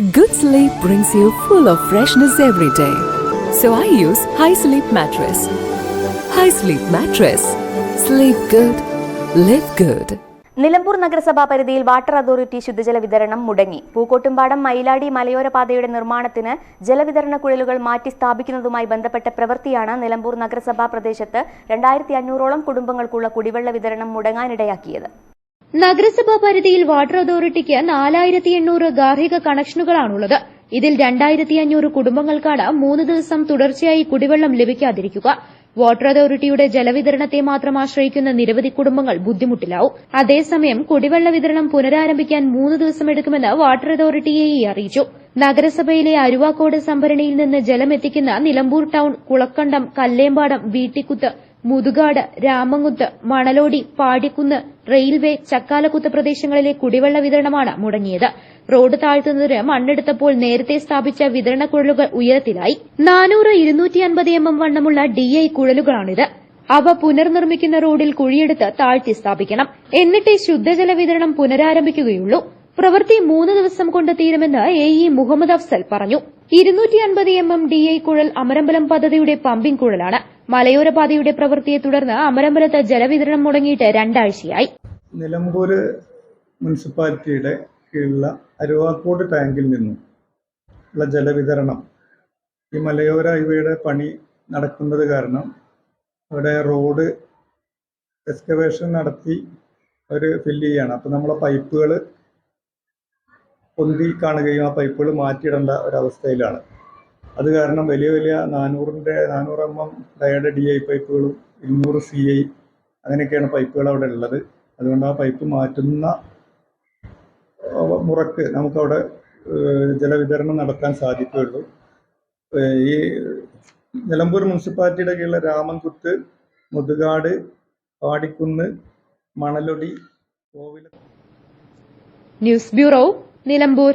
Good sleep brings you full of freshness every day. So I use High Sleep Mattress. High Sleep Mattress. Sleep good. Live good. Nilambur നഗരസഭാ പരിധിയിൽ water authority ശുദ്ധജല വിതരണം മുടങ്ങി പൂക്കോട്ടുംപാടം മയിലാടി മലയോര പാതയുടെ നിർമ്മാണത്തിന് ജലവിതരണ കുഴലുകൾ മാറ്റി സ്ഥാപിക്കുന്നതുമായി ബന്ധപ്പെട്ട പ്രവൃത്തിയാണ് നിലമ്പൂർ നഗരസഭാ പ്രദേശത്ത് രണ്ടായിരത്തി അഞ്ഞൂറോളം കുടുംബങ്ങൾക്കുള്ള കുടിവെള്ള വിതരണം മുടങ്ങാനിടയാക്കിയത് നഗരസഭാ പരിധിയിൽ വാട്ടർ അതോറിറ്റിക്ക് നാലായിരത്തി എണ്ണൂറ് ഗാർഹിക കണക്ഷനുകളാണുള്ളത്. ഇതിൽ രണ്ടായിരത്തി അഞ്ഞൂറ് കുടുംബങ്ങൾക്കാണ് മൂന്ന് ദിവസം തുടർച്ചയായി കുടിവെള്ളം ലഭിക്കാതിരിക്കുക. വാട്ടർ അതോറിറ്റിയുടെ ജലവിതരണത്തെ മാത്രം ആശ്രയിക്കുന്ന നിരവധി കുടുംബങ്ങൾ ബുദ്ധിമുട്ടിലാവും. അതേസമയം കുടിവെള്ള വിതരണം പുനരാരംഭിക്കാൻ മൂന്ന് ദിവസം എടുക്കുമെന്ന് വാട്ടർ അതോറിറ്റിയെ അറിയിച്ചു. നഗരസഭയിലെ അരുവാക്കോട് സംഭരണിയിൽ നിന്ന് ജലമെത്തിക്കുന്ന നിലമ്പൂർ ടൌൺ കുളക്കണ്ടം കല്ലേമ്പാടം വീട്ടിക്കുത്ത് മുതുകാട് രാമങ്കുത്ത് മണലോടി പാടിക്കുന്ന് റെയിൽവേ ചക്കാലക്കുത്ത് പ്രദേശങ്ങളിലെ കുടിവെള്ള വിതരണമാണ് മുടങ്ങിയത്. റോഡ് താഴ്ത്തുന്നതിന് മണ്ണെടുത്തപ്പോൾ നേരത്തെ സ്ഥാപിച്ച വിതരണ കുഴലുകൾ ഉയരത്തിലായി. നാനൂറ് ഇരുന്നൂറ്റി അൻപത് എം എം വണ്ണമുള്ള ഡിഐ കുഴലുകളാണിത്. അവ പുനർനിർമ്മിക്കുന്ന റോഡിൽ കുഴിയെടുത്ത് താഴ്ത്തി സ്ഥാപിക്കണം. എന്നിട്ടേ ശുദ്ധജല വിതരണം പുനരാരംഭിക്കുകയുള്ളൂ. പ്രവൃത്തി മൂന്ന് ദിവസം കൊണ്ട് തീരുമെന്ന് എ ഇ മുഹമ്മദ് അഫ്സൽ പറഞ്ഞു. ഇരുന്നൂറ്റി അൻപത് എം എം ഡി ഐ കുഴൽ അമരമ്പലം പദ്ധതിയുടെ പമ്പിംഗ് കുഴലാണ്. മലയോര പാതയുടെ പ്രവൃത്തിയെ തുടർന്ന് അമരമ്പലത്ത് ജലവിതരണം മുടങ്ങിയിട്ട് രണ്ടാഴ്ചയായി. നിലമ്പൂർ മുനിസിപ്പാലിറ്റിയുടെ കീഴിലുള്ള അരുവാക്കോട് ടാങ്കിൽ നിന്നും ഉള്ള ജലവിതരണം ഈ മലയോര ഹൈവേയുടെ പണി നടക്കുന്നത് കാരണം അവിടെ റോഡ് എക്സ്കവേഷൻ നടത്തി അവർ ഫില്ല് ചെയ്യാണ്. അപ്പം നമ്മളെ പൈപ്പുകൾ പൊന്തി കാണുകയും ആ പൈപ്പുകൾ മാറ്റിയിടേണ്ട ഒരവസ്ഥയിലാണ്. അത് കാരണം വലിയ വലിയ നാനൂറിന്റെ നാനൂറ് എം എം ഡയഡ് ഡി ഐ പൈപ്പുകളും ഇരുന്നൂറ് സി ഐ അങ്ങനെയൊക്കെയാണ് പൈപ്പുകൾ അവിടെ ഉള്ളത്. അതുകൊണ്ട് ആ പൈപ്പ് മാറ്റുന്ന മുറക്ക് നമുക്കവിടെ ജലവിതരണം നടത്താൻ സാധിക്കുകയുള്ളൂ. ഈ നിലമ്പൂർ മുനിസിപ്പാലിറ്റിയുടെ കീഴിലെ Ramankuthu Muthukad Padikkunnu Manalodi കോവില news bureau Nilambur.